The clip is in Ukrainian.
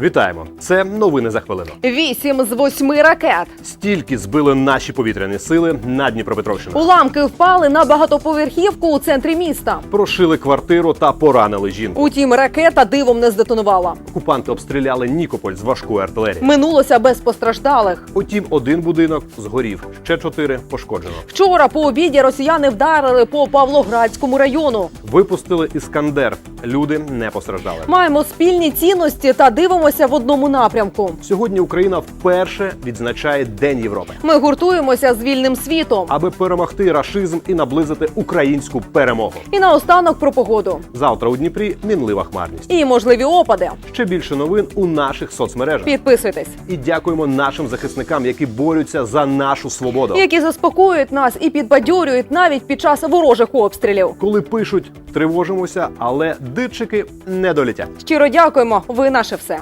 Вітаємо! Це новини за хвилину. Вісім з восьми ракет. Стільки збили наші повітряні сили на Дніпропетровщину. Уламки впали на багатоповерхівку у центрі міста. Прошили квартиру та поранили жінку. Утім, ракета дивом не здетонувала. Окупанти обстріляли Нікополь з важкої артилерії. Минулося без постраждалих. Утім, один будинок згорів, ще чотири пошкоджено. Вчора по обіді росіяни вдарили по Павлоградському району. Випустили іскандер. Люди не постраждали. Маємо спільні цінності та дивимося в одному напрямку. Сьогодні Україна вперше відзначає День Європи, Ми гуртуємося з вільним світом. аби перемогти рашизм і наблизити українську перемогу. І наостанок про погоду. Завтра у Дніпрі мінлива хмарність. І можливі опади. Ще більше новин у наших соцмережах. Підписуйтесь, І дякуємо нашим захисникам, які борються за нашу свободу. які заспокоюють нас і підбадьорюють навіть під час ворожих обстрілів. Коли пишуть, тривожимося, але дитчики не долітять. Щиро дякуємо. Ви наше все.